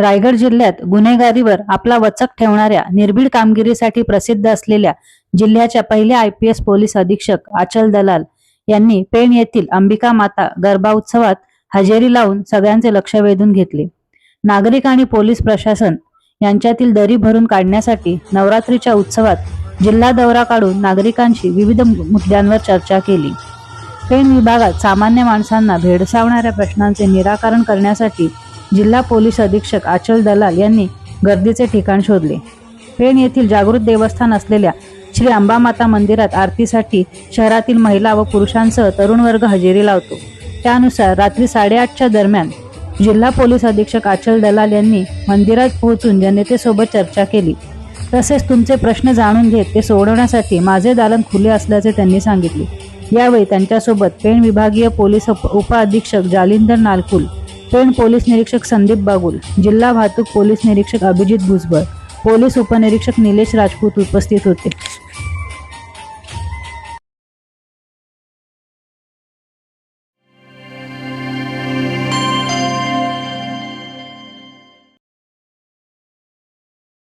रायगड जिल्ह्यात गुन्हेगारीवर आपला वचक ठेवणाऱ्या निर्भीड कामगिरीसाठी प्रसिद्ध असलेल्या जिल्ह्याच्या पहिल्या आय पी एस पोलीस अधीक्षक आचल दलाल यांनी पेण येथील अंबिका माता गरबा उत्सवात हजेरी लावून सगळ्यांचे लक्ष वेधून घेतले. नागरिक आणि पोलीस प्रशासन यांच्यातील दरी भरून काढण्यासाठी नवरात्रीच्या उत्सवात जिल्हा दौरा काढून नागरिकांशी विविध मुद्द्यांवर चर्चा केली. पेण विभागात सामान्य माणसांना भेडसावणाऱ्या प्रश्नांचे निराकरण करण्यासाठी जिल्हा पोलीस अधीक्षक आचल दलाल यांनी गर्दीचे ठिकाण शोधले. पेण येथील जागृत देवस्थान असलेल्या श्री अंबामाता मंदिरात आरतीसाठी शहरातील महिला व पुरुषांसह तरुण वर्ग हजेरी लावतो. त्यानुसार रात्री साडेआठच्या दरम्यान जिल्हा पोलीस अधीक्षक आचल दलाल यांनी मंदिरात पोहोचून जनतेसोबत चर्चा केली. तसेच तुमचे प्रश्न जाणून घेत ते सोडवण्यासाठी माझे दालन खुले असल्याचे त्यांनी सांगितले. यावेळी त्यांच्यासोबत पेण विभागीय पोलीस उप उपअधीक्षक जालिंदर नालकुल पेण पोलीस निरीक्षक संदीप बागुल जिल्हा वाहतूक पोलीस निरीक्षक अभिजित भुजबळ पोलीस उपनिरीक्षक निलेश राजपूत उपस्थित होते.